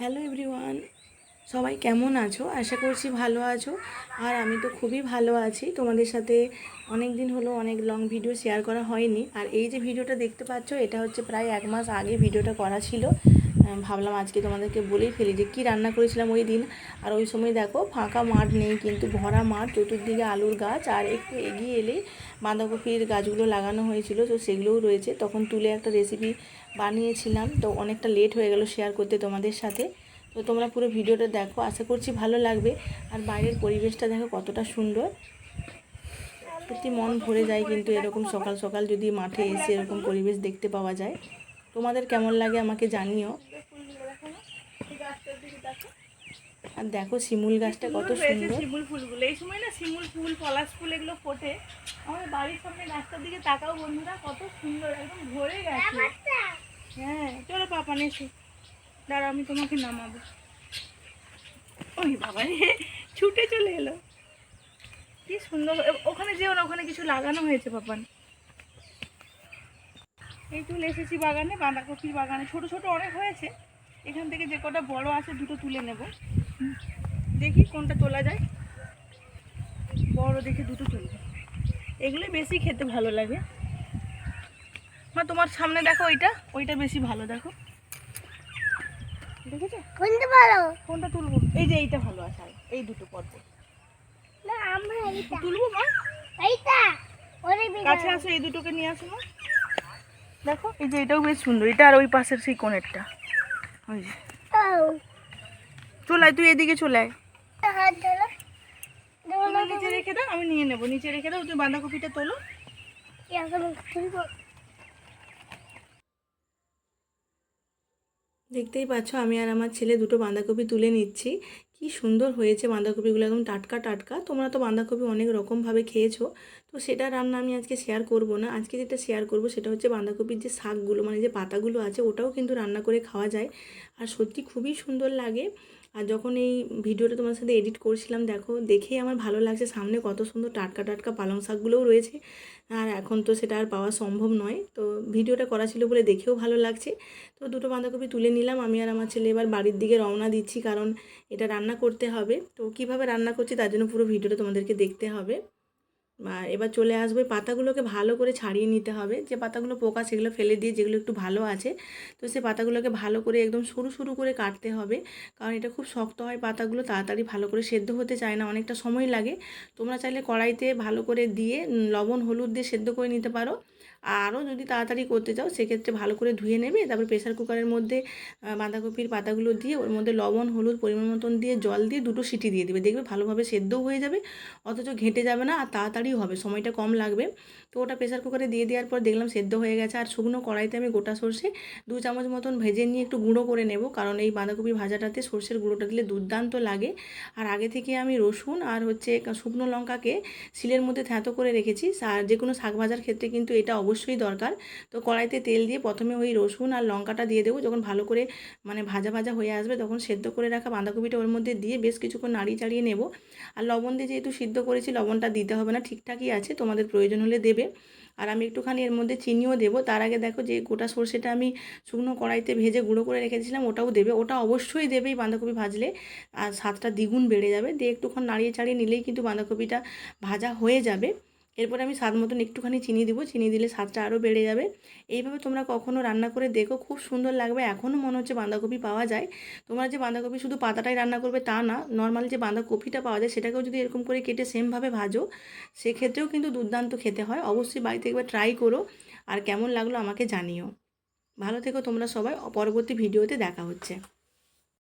Hello everyone সবাই কেমন আছো? আশা করছি ভালো আছো। আর আমি তো খুবই ভালো আছি। তোমাদের সাথে অনেক দিন হলো অনেক লং ভিডিও শেয়ার করা হয়নি। আর এই যে ভিডিওটা দেখতে পাচ্ছ, এটা হচ্ছে প্রায় এক মাস আগে ভিডিওটা করা ছিল। ভাবলাম আজকে তোমাদেরকে বলেই ফেলি যে কী রান্না করেছিলাম ওই দিন। আর ওই সময় দেখো, ফাঁকা মাঠ নেই কিন্তু ভরা মাঠ, চতুর্দিকে আলুর গাছ আর একটু এগিয়ে এলেই বাঁধাকপির গাছগুলো লাগানো হয়েছিল, তো সেগুলোও রয়েছে। তখন তুলে একটা রেসিপি বানিয়েছিলাম, তো অনেকটা লেট হয়ে গেল শেয়ার করতে তোমাদের সাথে। তো তোমরা পুরো ভিডিওটা দেখো, আশা করছি ভালো লাগবে। আর বাইরের পরিবেশটা দেখো কতটা সুন্দর। সত্যি মন ভরে যায় কিন্তু এরকম সকাল সকাল যদি মাঠে এসে এরকম পরিবেশ দেখতে পাওয়া যায়। তোমাদের কেমন লাগে আমাকে জানিও। আর দেখো শিমুল গাছটা কত সুন্দর। শিমুল ফুলগুলো। এই সময় না শিমুল ফুল পলাশ ফুল এগুলো ফোটে। আমাদের বাড়ির সামনে রাস্তার দিকে তাকাও বন্ধুরা কত সুন্দর একদম ভরে গেছে। হ্যাঁ চলো পাপা এসো। দাঁড়া আমি তোমাকে নামাবো। ওই বাবা রে ছুটে চলে এলো। কি সুন্দর ওখানে যেও না ওখানে কিছু লাগানো হয়েছে পাপান এই চলে এসেছি বাগানে বাঁধাকপির বাগানে। ছোট ছোট অনেক হয়েছে। এখান থেকে যে কটা বড় আছে দুটো তুলে নেব। দেখি কোনটা তোলা যায়। বড় দেখে দুটো তুলবে। এগুলো বেশি খেতে ভালো লাগে। মা তোমার সামনে দেখো ওইটা। ওইটা বেশি ভালো দেখো। দেখেছ? কোনটা ভালো? কোনটা তুলবো? এই যে এইটা ভালো আছে এই দুটো না আমরা এইটা। তুলবো মা? এইটা? ওরে বিঘা কাছে আসো এই দুটোকে নিয়ে আসো মা। দেখো এই যে এটাও বেশ সুন্দর। এটা আর ওই পাশের সেই কোণেরটা। ওই যে। চলে আয় তুই এদিকে চলে নিচে রেখে দাও আমি নিয়ে নেব। নিচে রেখে দাও তুমি বাঁধাকপিটা তোলো। এখন দেখতেই পাচ্ছ আমি আর আমার ছেলে দুটো বাঁধাকপি তুলে নিচ্ছি। কি সুন্দর হয়েছে বাঁধাকপিগুলো একদম টাটকা টাটকা। তোমরা তো বাঁধাকপি অনেক রকমভাবে খেয়েছো তো সেটা রান্না আমি আজকে শেয়ার করব না। আজকে যেটা শেয়ার করব সেটা হচ্ছে বাঁধাকপির যে শাকগুলো মানে যে পাতাগুলো আছে ওটাও কিন্তু রান্না করে খাওয়া যায়। আর সত্যি খুবই সুন্দর লাগে। আর যখন এই ভিডিওটা তোমার সাথে এডিট করছিলাম, দেখো, দেখেই আমার ভালো লাগছে। সামনে কত সুন্দর টাটকা টাটকা পালং শাকগুলোও রয়েছে। আর এখন তো সেটা আর পাওয়া সম্ভব নয়। তো ভিডিওটা করা ছিল বলে দেখেও ভালো লাগছে। তো দুটো বাঁধাকপি তুলে নিলাম। আমি আর আমার ছেলে এবার বাড়ির দিকে রওনা দিচ্ছি, কারণ এটা রান্না করতে হবে। তো কীভাবে রান্না করছি তার জন্য পুরো ভিডিওটা তোমাদেরকে দেখতে হবে। আর এবার চলে আসবে পাতাগুলোকে ভালো করে ছাড়িয়ে নিতে হবে। যে পাতাগুলো পোকা সেগুলো ফেলে দিয়ে যেগুলো একটু ভালো আছে, তো সে পাতাগুলোকে ভালো করে একদম সরু সরু করে কাটতে হবে। কারণ এটা খুব শক্ত হয় পাতাগুলো, তাড়াতাড়ি ভালো করে সেদ্ধ হতে চায় না, অনেকটা সময় লাগে। তোমরা চাইলে কড়াইতে ভালো করে দিয়ে লবণ, হলুদ দিয়ে সেদ্ধ করে নিতে পারো। আরও যদি তাড়াতাড়ি করতে চাও, সেক্ষেত্রে ভালো করে ধুয়ে নেবে, তারপর প্রেসার কুকারের মধ্যে বাঁধাকপির পাতাগুলো দিয়ে, ওর মধ্যে লবণ, হলুদ, পরিমাণ মতন দিয়ে জল দিয়ে দুটো সিটি দিয়ে দেবে। দেখবে ভালোভাবে সেদ্ধও হয়ে যাবে, অথচ ঘেঁটে যাবে না আর তাড়াতাড়ি হবে, সময়টা কম লাগবে। তো ওটা প্রেসার কুকারে দিয়ে দেওয়ার পর দেখলাম সেদ্ধ হয়ে গেছে। আর শুকনো কড়াইতে আমি গোটা সর্ষে দু চামচ মতন ভেজে নিয়ে একটু গুঁড়ো করে নেব, কারণ এই বাঁধাকপি ভাজাটাতে সর্ষের গুঁড়োটা দিলে দুর্দান্ত লাগে। আর আগে থেকে আমি রসুন আর হচ্ছে শুকনো লঙ্কাকে শিলের মধ্যে থ্যাতো করে রেখেছি আর যে কোনো শাক ভাজার ক্ষেত্রে কিন্তু এটা অবশ্যই দরকার। তো কড়াইতে তেল দিয়ে প্রথমে ওই রসুন আর লঙ্কাটা দিয়ে দেবো। যখন ভালো করে মানে ভাজা ভাজা হয়ে আসবে তখন সেদ্ধ করে রাখা বাঁধাকপিটা ওর মধ্যে দিয়ে বেশ কিছুক্ষণ নাড়িয়ে চাড়িয়ে নেব। আর লবণ দিয়ে যেহেতু সিদ্ধ করেছি লবণটা দিতে হবে না, ঠিকঠাকই আছে, তোমাদের প্রয়োজন হলে দেবে। আর আমি একটুখানি এর মধ্যে চিনিও দেবো। তার আগে দেখো যে গোটা সর্ষেটা আমি শুকনো কড়াইতে ভেজে গুঁড়ো করে রেখেছিলাম, ওটাও দেবে। ওটা অবশ্যই দেবেই বাঁধাকপি ভাজলে। আর স্বাদটা দ্বিগুণ বেড়ে যাবে। দিয়ে একটুক্ষণ নাড়িয়ে চাড়িয়ে নিলেই কিন্তু বাঁধাকপিটা ভাজা হয়ে যাবে। এরপরে আমি স্বাদ মতন একটুখানি চিনি দিব, চিনি দিলে স্বাদটা আরও বেড়ে যাবে। এইভাবে তোমরা কখনো রান্না করে দেখো, খুব সুন্দর লাগবে। এখনও মনে হচ্ছে বাঁধাকপি পাওয়া যায়। তোমরা যে বাঁধাকপি শুধু পাতাটাই রান্না করবে তা না নর্মাল যে বাঁধাকপিটা পাওয়া যায় সেটাকেও যদি এরকম করে কেটে সেমভাবে ভাজো, সেক্ষেত্রেও কিন্তু দুর্দান্ত খেতে হয়। অবশ্যই বাড়িতে একবার ট্রাই করো আর কেমন লাগল আমাকে জানিও। ভালো থেকো তোমরা সবাই, পরবর্তী ভিডিওতে দেখা হচ্ছে।